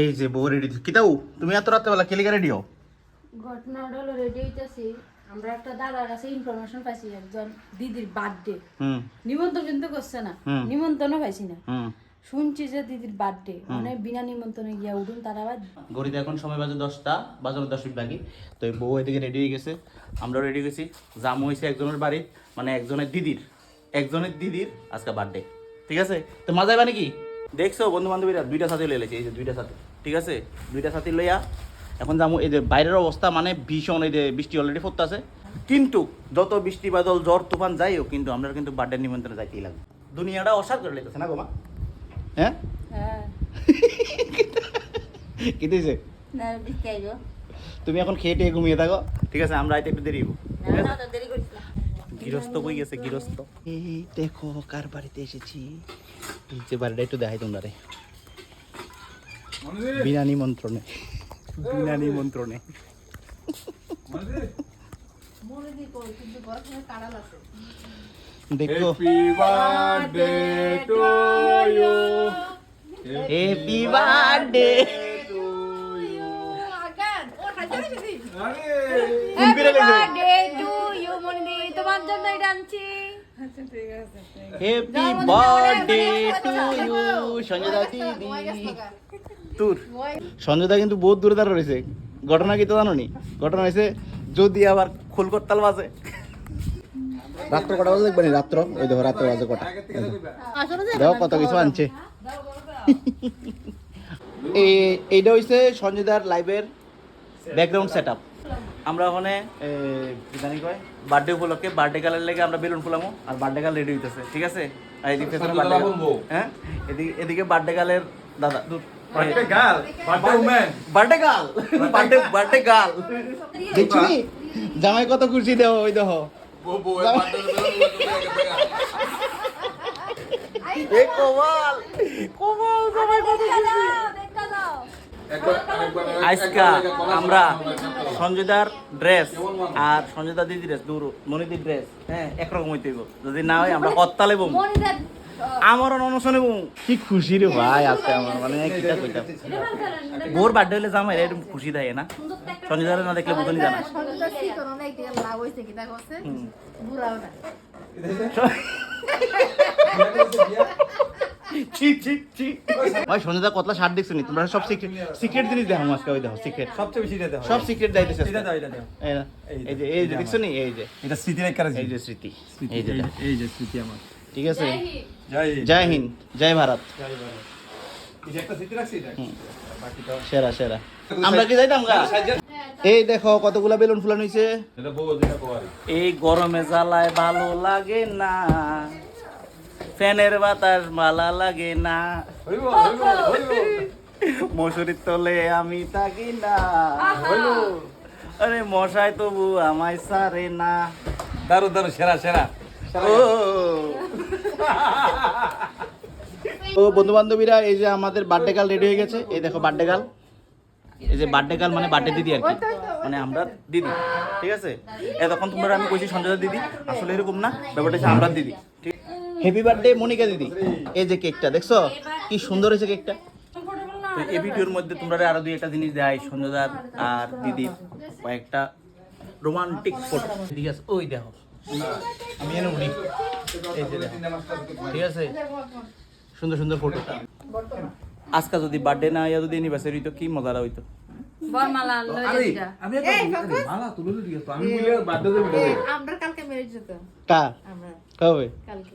এই যে বউ রেডি কিতাও তুমি এত রাত্রেবেলা কেলিকা রেডি হও ঘটনাটা হলো রেডি হইতেছি। আমরা একটা দাদার কাছে ইনফরমেশন পাইছি একজন দিদির বার্থডে নিমন্ত্রণ কিন্তু করছে না। হুম। নিমন্ত্রণও পাইছি না। শুনছি যে দিদির বার্থডে মানে বিনা নিমন্ত্রণে গিয়া উঠুন তারা আবার ঘড়িতে এখন সময় বাজে দশটা বাজানো দশ মিনিট বাকি। তো এই বউ এদিকে রেডি হয়ে গেছে। আমরাও রেডি গেছি। জাম হয়েছে একজনের বাড়ি মানে একজনের দিদির একজনের দিদির আজকে বার্থডে ঠিক আছে? তো মজা হবে নাকি? দেখছ বন্ধু বান্ধবীরা দুইটা সাথে লয়ে লেছে এই যে দুইটা সাথে ঠিক আছে? দুইটা সাথে লইয়া এখন যাব এই যে বাইরের অবস্থা মানে ভীষণ এই যে বৃষ্টি অলরেডি পড়তে আছে কিন্তু যত বৃষ্টি বাদল ঝড় তুফান যাই হোক কিন্তু আমরা কিন্তু বার্থডে নিমন্ত্রণে যাইতেই লাগবে। দুনিয়াটা অসার করে লেগেছে না গোমা হ্যাঁ? হ্যাঁ। কি দিয়েছে তুমি এখন খেয়ে টেয়ে ঘুমিয়ে থাকো। ঠিক আছে আমরা আইতে একটু দেরি গৃহস্থ কই গেছে গৃহস্থ? এই দেখো কার বাড়িতে এসেছি। যে বাড়িটা একটু দেখাই তোমরা। রে বিনা নিমন্ত্রণে। বিনা নিমন্ত্রণে। মনে দেখো. Happy birthday birthday to you মনে তোমার জন্য এটা আনছি happy birthday to you Sanjay দা দিদি। তোর সঞ্জয় দা কিন্তু বহুত দূরে দাঁড়া রয়েছে। ঘটনা কি তো জানো নি ঘটনা হয়েছে যদি আবার খোল করতাল বাজে। রাত্র কটা বাজে দেখবেন? রাত্র? ওই দেখো রাত্র বাজে কটা। দেখো কত কিছু আনছে। এই এইটা হইছে সঞ্জয়দার লাইভের ব্যাকগ্রাউন্ড সেট আমরা ওখানে কি জানি কয় বার্থডে উপলক্ষে বার্থডে গালের লেগে আমরা বেলুন ফুলামো আর বার্থডে গাল রেডি হইতেছে ঠিক আছে আর এদিকে বার্থডে হ্যাঁ এদিকে এদিকে বার্থডে গালের দাদা woman. Birthday girl birthday birthday girl দেখছি জামাই কত খুশি দেহ ওই দেহ eh. এ কমাল কমাল জামাই কত খুশি আজকা আমরা সঞ্জয়দার ড্রেস আর সঞ্জয়দা দিদি ড্রেস দূর মনিদির ড্রেস হ্যাঁ একরকম হইতে হইব। যদি না হয় আমরা কত্তালে বম। মনে দেন অনুষ্ঠানে বম। কি খুশি রে ভাই আজকে আমার মানে কিটা কইতাম বোর বার্থডে হলে জামাই এরকম খুশি দেয় না। সঞ্জয়দার না দেখলে বুঝনি জানা হুম। ছি ছি ছি। ভাই সঞ্জয়দা কতলা শার্ট দেখছ নি? তোমরা সব সিক্রেট সিক্রেট জিনিস দেখো আজকে ওই দেখো সিক্রেট সবচেয়ে বেশি দাও সব সিক্রেট দাইতেছে এটা দাও এটা দাও। এই যে এই যে দেখছ নি? এই যে। এটা স্মৃতি এই যে স্মৃতি এই যে দেখো। এই যে স্মৃতি আমার। ঠিক আছে? জয় জয় হিন্দ। জয় ভারত। এই যে একটা স্মৃতি রাখছি দেখ বাকিটা সেরা সেরা। আমরা কি যাইতাম গা? এই দেখো কতগুলা বেলুন ফুলানো কোয়ারি এই গরমে জ্বালায় ভালো লাগে না। ফ্যানের বাতাস মালা লাগে না। মশুরির তলে আমি থাকি না। আরে মশাই তবু আমায় সারে না। দারু দারু সেরা সেরা। ও। ও বন্ধু বান্ধবীরা এই যে আমাদের বার্থডে গাল রেডি হয়ে গেছে। এই দেখো বার্থডে গাল এই যে বার্থডে গাল মানে বার্থডে দিদি আর কি। মানে আমরা দিদি ঠিক আছে? এতক্ষণ তোমরা আমি কইছি সঞ্জয় দিদি। আসলে এরকম না ব্যাপারটা হচ্ছে আমরা দিদি ঠিক? হ্যাপি বার্থডে মনিকা দিদি। এই যে কেকটা দেখছ? কি সুন্দর হয়েছে কেকটা তো এই ভিডিওর মধ্যে তোমরা আরও দুই একটা জিনিস দেয় সঞ্জয়দার আর দিদির। কয়েকটা রোমান্টিক ফটো ঠিক আছে ওই দেখো। আমি এনে উঠি এই যে দেখো। ঠিক আছে? সুন্দর সুন্দর ফটো আজকে যদি বার্থডে না ইয়া যদি অ্যানিভার্সারি হইতো কি মজাটা হইতো বরমালা লইয়া দিটা আমি মালা তুলে দিও তো আমি বলে বাধ্য দেব আমরা কালকে ম্যারেজ যেত। কা? আমরা কবে? কালকে।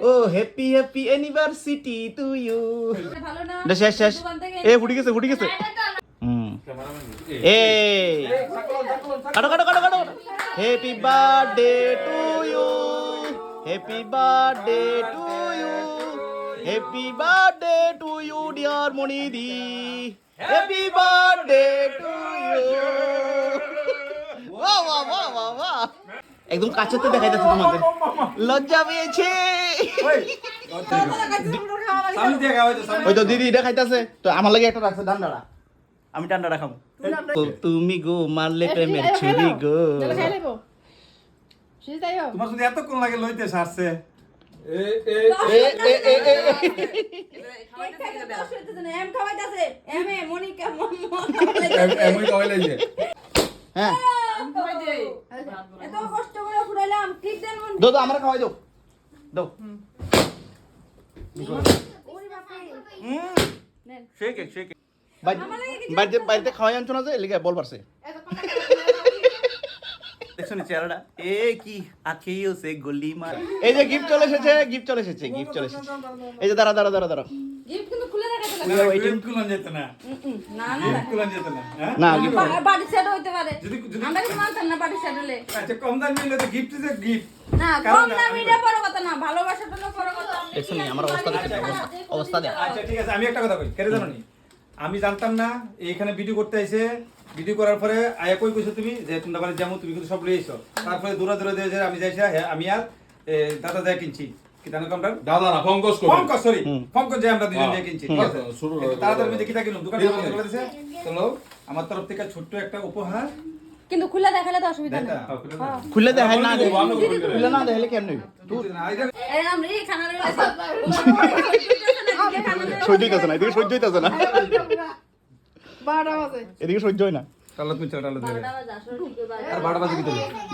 ও happy happy university to you না? শেষ শেষ। এ ফুটি গেছে ফুটি গেছে। হুম। এ। কাটো কাটো কাটো happy birthday to you happy birthday to you happy birthday to you dear মনিদি happy birthday to you বাহ বাহ বাহ বাহ একদম কাছেতে দেখাইতেছে তোমাদের। লজ্জা পেয়েছে। ওই তো দিদি এটা খাইতেছে। তো আমার লাগে একটা রাখছে ডান্ডাটা আমি ডান্ডাটা খাব। তুমি গো মারলে প্রেমের ছুরি গো। তোমার যদি এতক্ষণ লাগে লইতে সারছে। হ্যাঁ। এত কষ্ট করে ফুরাইলাম ঠিক দেন মন। দো দো আমরা খাওয়াই দাও দাও শেক শেক বাড়িতে বাড়িতে খাওয়াই আনছো না যে? লিখে বল পারছে। দেখছ চেহারাটা? এ কি সে গলি মার। এই যে গিফট চলে এসেছে গিফট চলে এসেছে গিফট চলে এসেছে। এই যে দাঁড়া দাঁড়া দাঁড়া দাঁড়া। গিফট কিন্তু খুলে রাখাতে We are waiting. কুলন যেত না। না না কুলন যেত না হ্যাঁ? না gift বাড়ি সেট হইতে পারে। যদি যদি আমরা কিন্তু মানতাম না বাড়ি সেট হলে। আচ্ছা কম দাম নিলে তো গিফট যে গিফট না কম দামি এটা বড় কথা না ভালোবাসাটা হলো বড় কথা। দেখছ আমার অবস্থা দেখছ অবস্থা অবস্থা দেখ। আচ্ছা ঠিক আছে আমি একটা কথা কই কেটে জানো নি? আমি জানতাম না এইখানে ভিডিও করতে আইছে ভিডিও করার পরে আয়া কই কইছো তুমি? যে তোমরা বাড়ি যেমন তুমি কিন্তু সব লই আইছো তারপরে দূরে দূরে দিয়ে আমি যাইছি হ্যাঁ আমি আর দাদা যায় কিনছি। কি জানো কমটা দাদা না পঙ্কজ কবে। ফঙ্কজ সরি হুম। যে আমরা দুজন হ্যাঁ। কিনছি। ঠিক আছে? শুরু একটু করে- তাড়াতাড়ি মধ্যে কিটা কিনুম দোকান বন্ধ করে দিছে? চলো আমার তরফ থেকে ছোট্ট একটা উপহার। কিন্তু খুলে দেখালে তো অসুবিধা নেই। খুলে দেখাই না। খুলে কেমন? এই আমরা খানা সহ্য হইতাছে না এদিকে সহ্য হইতাছে না। এদিকে সহ্য হয় না। তাহলে তুমি চলো দেবে আর বারোটা বাজে কি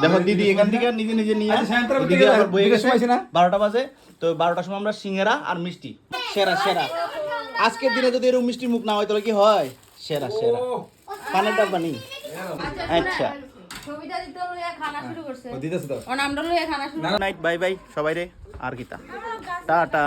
দেখো দিদি এখান থেকে নিজে নিজে নিয়ে আচ্ছা, দিদি আবার বয়ে গেছে। না? বারোটা বাজে তো বারোটার সময় আমরা সিঙ্গারা আর মিষ্টি। সেরা সেরা। আজকের দিনে যদি এরকম মিষ্টি মুখ না হয় তাহলে কি হয়? সেরা সেরা। পানের ডাব্বা নেই। আচ্ছা। ছবিটা দিতে লইয়া খানা শুরু করছে। ও দিতেছে তো। ও নামটা লইয়া খানা শুরু নাইট বাই বাই সবাই রে। আর কিতা টাটা।